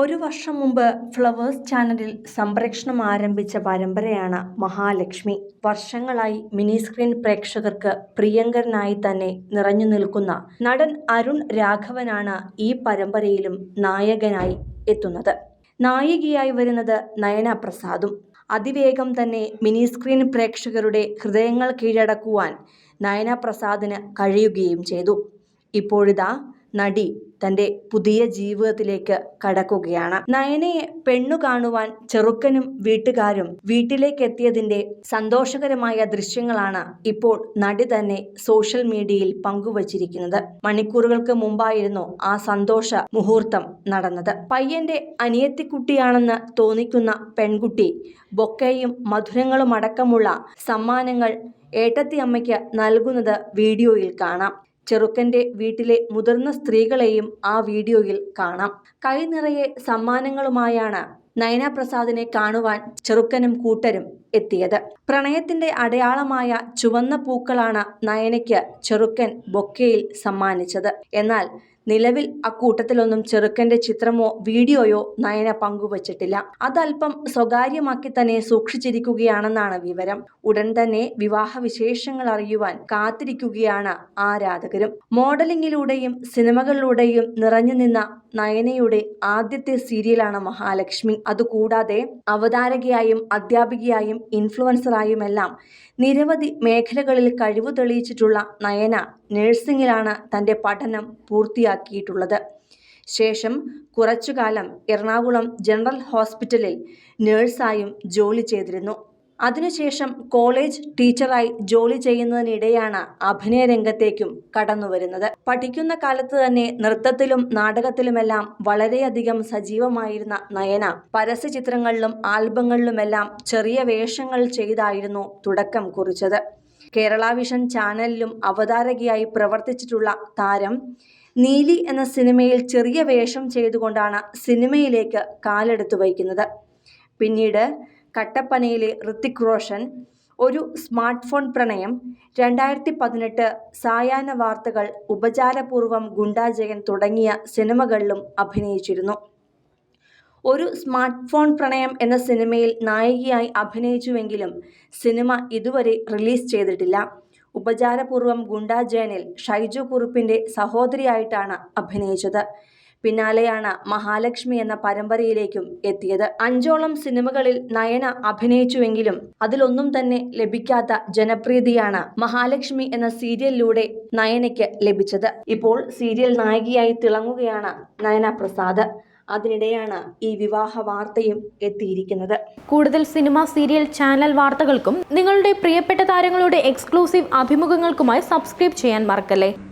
ഒരു വർഷം മുമ്പ് ഫ്ലവേഴ്സ് ചാനലിൽ സംപ്രേക്ഷണം ആരംഭിച്ച പരമ്പരയാണ് മഹാലക്ഷ്മി. വർഷങ്ങളായി മിനി സ്ക്രീൻ പ്രേക്ഷകർക്ക് പ്രിയങ്കരനായി തന്നെ നിറഞ്ഞു നിൽക്കുന്ന നടൻ അരുൺ രാഘവനാണ് ഈ പരമ്പരയിലും നായകനായി എത്തുന്നത്. നായികയായി വരുന്നത് നയന പ്രസാദും. അതിവേഗം തന്നെ മിനി സ്ക്രീൻ പ്രേക്ഷകരുടെ ഹൃദയങ്ങൾ കീഴടക്കുവാൻ നയന പ്രസാദിന് കഴിയുകയും ചെയ്തു. ഇപ്പോഴിതാ നടി തന്റെ പുതിയ ജീവിതത്തിലേക്ക് കടക്കുകയാണ്. നയനയെ പെണ്ണു കാണുവാൻ ചെറുക്കനും വീട്ടുകാരും വീട്ടിലേക്ക് എത്തിയതിന്റെ സന്തോഷകരമായ ദൃശ്യങ്ങളാണ് ഇപ്പോൾ നടി തന്നെ സോഷ്യൽ മീഡിയയിൽ പങ്കുവച്ചിരിക്കുന്നത്. മണിക്കൂറുകൾക്ക് മുമ്പായിരുന്നു ആ സന്തോഷ മുഹൂർത്തം നടന്നത്. പയ്യന്റെ അനിയത്തിക്കുട്ടിയാണെന്ന് തോന്നിക്കുന്ന പെൺകുട്ടി ബൊക്കയും മധുരങ്ങളും അടക്കമുള്ള സമ്മാനങ്ങൾ ഏട്ടത്തി അമ്മയ്ക്ക് നൽകുന്നത് വീഡിയോയിൽ കാണാം. ചെറുക്കന്റെ വീട്ടിലെ മുതിർന്ന സ്ത്രീകളെയും ആ വീഡിയോയിൽ കാണാം. കൈ നിറയെ സമ്മാനങ്ങളുമായാണ് നയന പ്രസാദിനെ കാണുവാൻ ചെറുക്കനും കൂട്ടരും എത്തിയത്. പ്രണയത്തിന്റെ അടയാളമായ ചുവന്ന പൂക്കളാണ് നയനയ്ക്ക് ചെറുക്കൻ ബൊക്കയിൽ സമ്മാനിച്ചത്. എന്നാൽ നിലവിൽ അക്കൂട്ടത്തിലൊന്നും ചെറുക്കന്റെ ചിത്രമോ വീഡിയോയോ നയന പങ്കുവച്ചിട്ടില്ല. അതല്പം സ്വകാര്യമാക്കി തന്നെ സൂക്ഷിച്ചിരിക്കുകയാണെന്നാണ് വിവരം. ഉടൻ തന്നെ വിവാഹ വിശേഷങ്ങൾ അറിയുവാൻ കാത്തിരിക്കുകയാണ് ആരാധകരും. മോഡലിംഗിലൂടെയും സിനിമകളിലൂടെയും നിറഞ്ഞു നിന്ന നയനയുടെ ആദ്യത്തെ സീരിയലാണ് മഹാലക്ഷ്മി. അതുകൂടാതെ അവതാരകയായും അധ്യാപികയായും ഇൻഫ്ലുവൻസറായും എല്ലാം നിരവധി മേഖലകളിൽ കഴിവ് തെളിയിച്ചിട്ടുള്ള നയന നഴ്സിംഗിലാണ് തന്റെ പഠനം പൂർത്തിയാക്കിയിട്ടുള്ളത് ശേഷം കുറച്ചുകാലം എറണാകുളം ജനറൽ ഹോസ്പിറ്റലിൽ നേഴ്സായും ജോലി ചെയ്തിരുന്നു. അതിനുശേഷം കോളേജ് ടീച്ചറായി ജോലി ചെയ്യുന്നതിനിടെയാണ് അഭിനയ രംഗത്തേക്കും കടന്നുവരുന്നത്. പഠിക്കുന്ന കാലത്ത് തന്നെ നൃത്തത്തിലും നാടകത്തിലുമെല്ലാം വളരെയധികം സജീവമായിരുന്ന നയന പരസ്യ ചിത്രങ്ങളിലും ആൽബങ്ങളിലുമെല്ലാം ചെറിയ വേഷങ്ങൾ ചെയ്തായിരുന്നു തുടക്കം കുറിച്ചത്. കേരള വിഷൻ ചാനലിലും അവതാരകയായി പ്രവർത്തിച്ചിട്ടുള്ള താരം നീലി എന്ന സിനിമയിൽ ചെറിയ വേഷം ചെയ്തുകൊണ്ടാണ് സിനിമയിലേക്ക് കാലെടുത്തു വയ്ക്കുന്നത്. പിന്നീട് കട്ടപ്പനയിലെ ഋത്തിക് റോഷൻ ഒരു സ്മാർട്ട് ഫോൺ പ്രണയം രണ്ടായിരത്തി പതിനെട്ട് സായാഹ്ന വാർത്തകൾ ഉപചാരപൂർവം ഗുണ്ടാജയൻ തുടങ്ങിയ സിനിമകളിലും അഭിനയിച്ചിരുന്നു. ഒരു സ്മാർട്ട് ഫോൺ പ്രണയം എന്ന സിനിമയിൽ നായികയായി അഭിനയിച്ചുവെങ്കിലും സിനിമ ഇതുവരെ റിലീസ് ചെയ്തിട്ടില്ല. ഉപചാരപൂർവം ഗുണ്ടാജയനിൽ ഷൈജു കുറുപ്പിന്റെ സഹോദരിയായിട്ടാണ് അഭിനയിച്ചത്. പിന്നാലെയാണ് മഹാലക്ഷ്മി എന്ന പരമ്പരയിലേക്കും എത്തിയത്. അഞ്ചോളം സിനിമകളിൽ നയന അഭിനയിച്ചുവെങ്കിലും അതിലൊന്നും തന്നെ ലഭിക്കാത്ത ജനപ്രീതിയാണ് മഹാലക്ഷ്മി എന്ന സീരിയലിലൂടെ നയനയ്ക്ക് ലഭിച്ചത്. ഇപ്പോൾ സീരിയൽ നായികയായി തിളങ്ങുകയാണ് നയന പ്രസാദ്. അതിനിടെയാണ് ഈ വിവാഹ വാർത്തയും എത്തിയിരിക്കുന്നത്. കൂടുതൽ സിനിമ സീരിയൽ ചാനൽ വാർത്തകൾക്കും നിങ്ങളുടെ പ്രിയപ്പെട്ട താരങ്ങളുടെ എക്സ്ക്ലൂസീവ് അഭിമുഖങ്ങൾക്കുമായി സബ്സ്ക്രൈബ് ചെയ്യാൻ മറക്കല്ലേ?